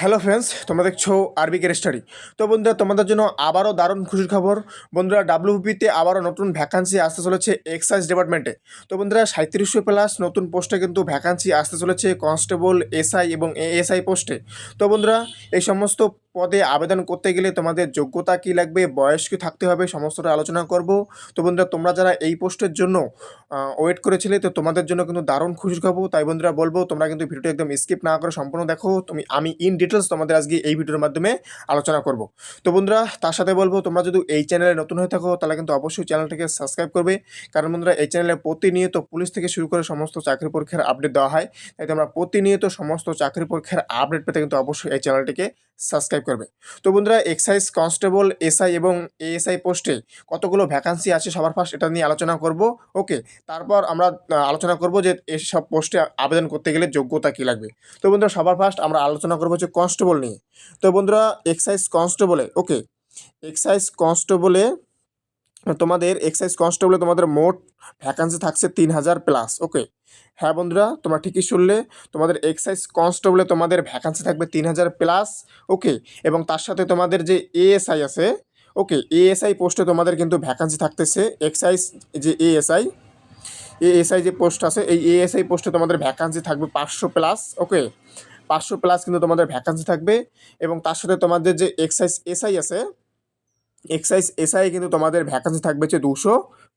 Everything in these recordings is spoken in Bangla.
হ্যালো ফ্রেন্ডস, তোমরা দেখছ আরবি কের তো বন্ধুরা, তোমাদের জন্য আবারও দারুণ খুশির খবর। বন্ধুরা ডাব্লিউপিতে আবারও নতুন ভ্যাকান্সি আসতে চলেছে এক্সাইজ ডিপার্টমেন্টে তো বন্ধুরা সাঁত্রিশশো প্লাস নতুন পোস্টে কিন্তু ভ্যাকান্সি আসতে চলেছে কনস্টেবল এসআই এবং এএসআই পোস্টে তো বন্ধুরা, এই সমস্ত পদে আবেদন করতে গেলে তোমাদের যোগ্যতা কী লাগবে, বয়স কী থাকতে হবে, সমস্তটা আলোচনা করব। তো বন্ধুরা, তোমরা যারা এই পোস্টের জন্য ওয়েট করেছিলে, তো তোমাদের জন্য কিন্তু দারুণ খুশির খবর। তাই বন্ধুরা বলব, তোমরা কিন্তু ভিডিওটা একদম স্কিপ না করে সম্পূর্ণ দেখো। তুমি, আমি ইন ডিটেলস তোমাদের আজকে এই ভিডিওর মাধ্যমে আলোচনা করব। তো বন্ধুরা, তার সাথে বলব, তোমরা যদি এই চ্যানেলে নতুন হয়ে থাকো, তাহলে কিন্তু অবশ্যই চ্যানেলটাকে সাবস্ক্রাইব করবে। কারণ বন্ধুরা, এই চ্যানেলে প্রতিনিয়ত পুলিশ থেকে শুরু করে সমস্ত চাকরি পরীক্ষার আপডেট দেওয়া হয়। তাই তোমরা প্রতিনিয়ত সমস্ত চাকরি পরীক্ষার আপডেট পেতে কিন্তু অবশ্যই এই চ্যানেলটিকে সাবস্ক্রাইব করবে। তো বন্ধুরা এক্সাইজ কনস্টেবল এসআই এবং এএসআই পোস্টে কতগুলো ভ্যাকান্সি আছে সবার ফার্স্ট এটা নিয়ে আলোচনা করব। ওকে তারপর আমরা আলোচনা করব যে এসব পোস্টে আবেদন করতে গেলে যোগ্যতা কী লাগবে। তো বন্ধুরা, সবার ফার্স্ট আমরা আলোচনা করব হচ্ছে কনস্টেবল নিয়ে। তো বন্ধুরা এক্সাইজ কনস্টেবলে ওকে এক্সাইজ কনস্টেবলে তোমাদের এক্সাইজ কনস্টেবলে তোমাদের মোট ভ্যাকান্সি থাকছে তিন হাজার প্লাস ওকে হ্যাঁ বন্ধুরা, তোমরা ঠিকই শুনলে, তোমাদের এক্সাইজ কনস্টেবলে তোমাদের ভ্যাকান্সি থাকবে তিন হাজার প্লাস ওকে এবং তার সাথে তোমাদের যে এএসআই আছে ওকে এএসআই পোস্টে তোমাদের কিন্তু ভ্যাকান্সি থাকতেছে এক্সাইজ যে এএসআই এএসআই যে পোস্ট আছে, এই এএসআই পোস্টে তোমাদের ভ্যাকান্সি থাকবে পাঁচশো প্লাস ওকে পাঁচশো প্লাস কিন্তু তোমাদের ভ্যাকান্সি থাকবে, এবং তার সাথে তোমাদের যে এক্সাইজ এসআই আছে এক্সাইজ এসআই কিন্তু তোমাদের ভ্যাকান্সি থাকবে হচ্ছে দুশো।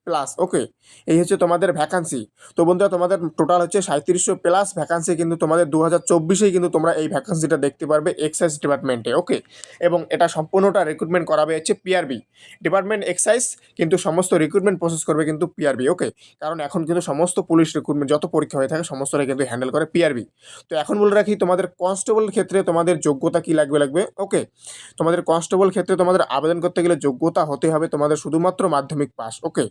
প্লাস ওকে এই হচ্ছে তোমাদের ভ্যাকান্সি তো বন্ধুরা, তোমাদের টোটাল হচ্ছে সাঁত্রিশশো প্লাস ভ্যাকান্সি কিন্তু তোমাদের দু হাজার চব্বিশেই কিন্তু তোমরা এই ভ্যাকান্সিটা দেখতে পারবে এক্সাইজ ডিপার্টমেন্টে ওকে এবং এটা সম্পূর্ণটা রিক্রুটমেন্ট করাবে হচ্ছে পিআরবি ডিপার্টমেন্ট এক্সাইজ কিন্তু সমস্ত রিক্রুটমেন্ট প্রসেস করবে কিন্তু পিআরবি ওকে কারণ এখন কিন্তু সমস্ত পুলিশ রিক্রুটমেন্ট যত পরীক্ষা হয়ে থাকে সমস্তটা কিন্তু হ্যান্ডেল করে পিআরবি তো এখন বলে রাখি, তোমাদের কনস্টেবল ক্ষেত্রে তোমাদের যোগ্যতা কী লাগবে লাগবে ওকে তোমাদের কনস্টেবল ক্ষেত্রে তোমাদের আবেদন করতে গেলে যোগ্যতা হতে হবে তোমাদের শুধুমাত্র মাধ্যমিক পাস ওকে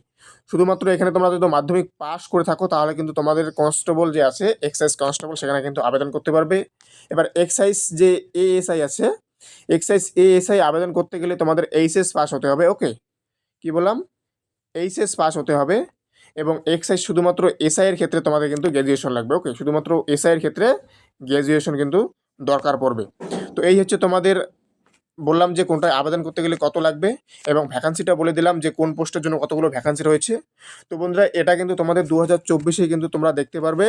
শুধুমাত্র এখানে তোমরা যদি মাধ্যমিক পাস করে থাকো, তাহলে কিন্তু তোমাদের কনস্টেবল যে আছে এক্সাইজ কনস্টেবল সেখানে কিন্তু আবেদন করতে পারবে। এবার এক্সাইজ যে এএসআই আছে এক্সাইজ এএসআই আবেদন করতে গেলে তোমাদের এইচএস পাস হতে হবে ওকে কি বললাম? এইচএস পাস হতে হবে এবং এক্সাইজ শুধুমাত্র এসআইয়ের ক্ষেত্রে তোমাদের কিন্তু গ্র্যাজুয়েশন লাগবে ওকে শুধুমাত্র এসআই এর ক্ষেত্রে গ্র্যাজুয়েশন কিন্তু দরকার পড়বে। তো এই হচ্ছে তোমাদের বললাম যে কোনটায় আবেদন করতে গেলে কত লাগবে এবং ভ্যাকান্সিটা বলে দিলাম যে কোন পোস্টের জন্য কতগুলো ভ্যাকান্সি রয়েছে। তো বন্ধুরা, এটা কিন্তু তোমাদের দু হাজার চব্বিশে কিন্তু তোমরা দেখতে পারবে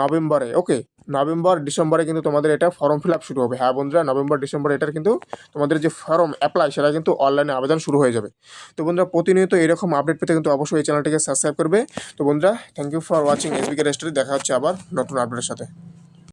নভেম্বরে, ওকে? নভেম্বর, ডিসেম্বরে কিন্তু তোমাদের এটা ফর্ম ফিল আপ শুরু হবে। হ্যাঁ বন্ধুরা, নভেম্বর, ডিসেম্বর এটার কিন্তু তোমাদের যে ফর্ম অ্যাপ্লাই সেটা কিন্তু অনলাইনে আবেদন শুরু হয়ে যাবে। তো বন্ধুরা, প্রতিনিয়ত এরকম আপডেট পেতে কিন্তু অবশ্যই এই চ্যানেলটিকে সাবস্ক্রাইব করবে। তো বন্ধুরা thank you for watching SBK রেস্টুরি দেখা হচ্ছে আবার নতুন আপডেটের সাথে।